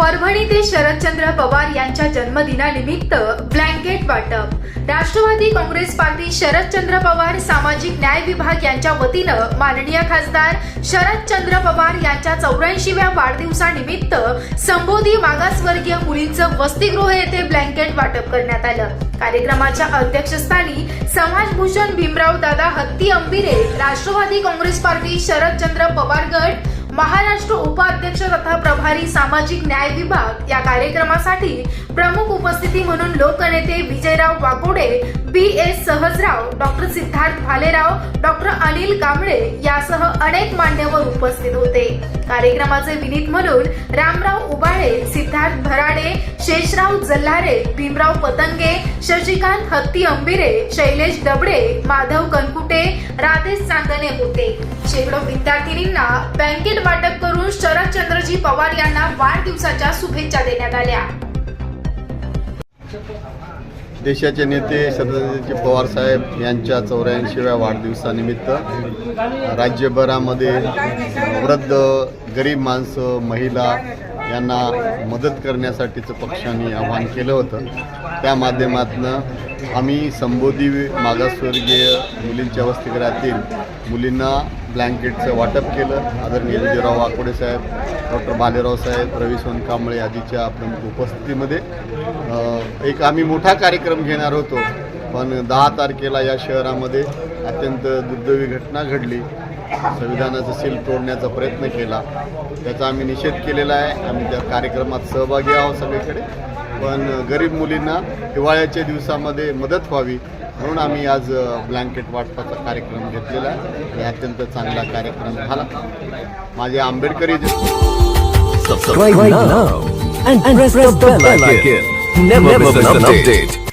परभणी ते शरदचंद्र पवार यांच्या जन्मदिनानिमित्त ब्लँकेट वाटप. राष्ट्रवादी काँग्रेस पार्टी शरदचंद्र पवार सामाजिक न्याय विभाग यांच्या वतीनं माननीय खासदार शरदचंद्र पवार यांच्या चौऱ्याऐंशीव्या वाढदिवसानिमित्त संबोधी मागासवर्गीय मुलींचं वसतिगृह येथे ब्लँकेट वाटप करण्यात आलं. कार्यक्रमाच्या अध्यक्षस्थानी समाजभूषण भीमराव दादा हत्ती अंबिरे राष्ट्रवादी काँग्रेस पार्टी शरदचंद्र पवार गट महाराष्ट्र उपाध्यक्ष तथा प्रभारी सामाजिक न्याय विभाग या कार्यक्रमासाठी प्रमुख उपस्थिती म्हणून लोकनेते Vijayrao Wakode B S Sahajrao doctor Siddharth Bhalerao doctor Anil Kamble यासह अनेक मान्यवर उपस्थित होते. कार्यक्रमाचे विनीत म्हणून रामराव उबाळे सिद्धार्थ भराडे शेषराव जल्हारे भीमराव पतंगे शशिकांत हत्ती अंबिरे शैलेश दबडे माधव कन राधेश चांदणे होते. शेकडो विद्यार्थिनींना बँकेत वाटप करून शरदचंद्रजी पवार यांना वाढदिवसाच्या शुभेच्छा देण्यात आल्या. देशाचे नेते शरदचंद्रजी पवार साहेब यांच्या चौऱ्याऐंशीव्या वाढदिवसानिमित्त राज्यभरामध्ये वृद्ध गरीब माणसं महिला यांना मदत करण्यासाठीचं पक्षाने आवाहन केलं होतं. त्या माध्यमातून आम्ही संबोधी मागासवर्गीय मुलींच्या वसतिगृहातील मुलींना ब्लँकेटचं वाटप केलं. आदरणीय विजयराव वाकोडे साहेब डॉक्टर भालेराव साहेब रवी सोनकांबळे आदीच्या प्रमुख उपस्थितीमध्ये एक आम्ही मोठा कार्यक्रम घेणार होतो. पण दहा तारखेला या शहरामध्ये अत्यंत दुर्दैवी घटना घडली. संविधानाचं सील तोडण्याचा प्रयत्न केला. त्याचा आम्ही निषेध केलेला आहे. आम्ही त्या कार्यक्रमात सहभागी आहोत सगळीकडे. पण गरीब मुलींना हिवाळ्याच्या दिवसामध्ये मदत व्हावी म्हणून आम्ही आज ब्लँकेट वाटपाचा कार्यक्रम घेतलेला आहे आणि अत्यंत चांगला कार्यक्रम झाला माझे आंबेडकरी जे Subscribe now and, press, the bell icon. Never, miss an update.